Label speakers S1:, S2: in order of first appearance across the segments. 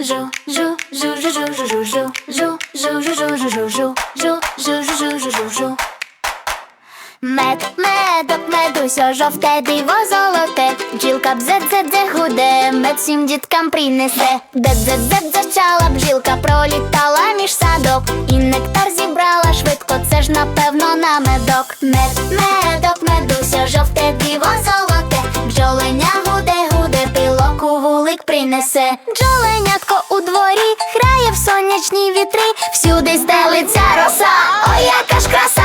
S1: Жу, жу, жу, жу, жу. Мед, медок, медуся, жовте диво золоте, бджілка бзе-дзе-дзе гуде, мед всім діткам принесе. Де-дзе-дзе зачала бджілка, пролітала між садок, і нектар зібрала швидко, це ж напевно на медок. Мед, медок, сміх принесе. Джоленятко у дворі грає в сонячні вітри, всюди стелиться роса, о яка ж краса.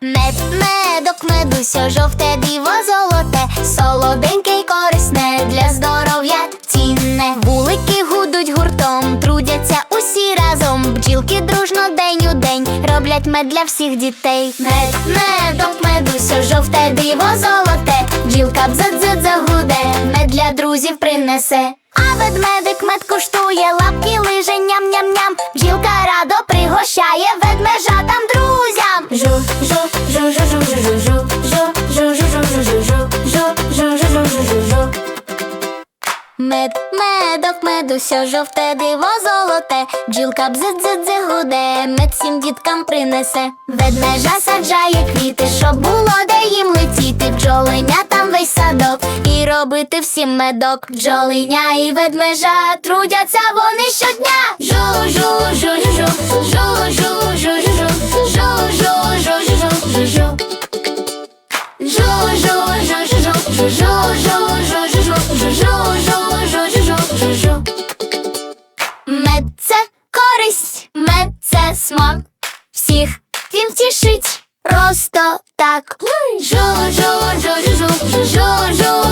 S1: Мед, медок, медуся, жовте диво золоте, солоденьке й корисне для здоров'я цінне. Вулики гудуть гуртом, трудяться. Бджілки дружно день у день роблять мед для всіх дітей. Мед, медок, медуся, жовте диво золоте, бджілка бза-дза мед для друзів принесе. А ведмедик мед куштує, Мед, медок, медуся, жовте диво золоте, бджілка бзи-дзи-дзи гуде, мед всім діткам принесе. Ведмежа саджає квіти, щоб було де їм летіти, бджоленя там весь садок і робити всім медок. Бджоленя і ведмежа трудяться вони щодня. Жу, жу, жу, жу, жу, жу, жу, жу, жу, жу, жу. Жу, жу, жу, жу, жу, жу, жу, жу, жу, жу, жу, жу, жу, жу, жу, жу, жу, жу. Мед це користь, мед це смак. Всіх він тішить просто так. Жу,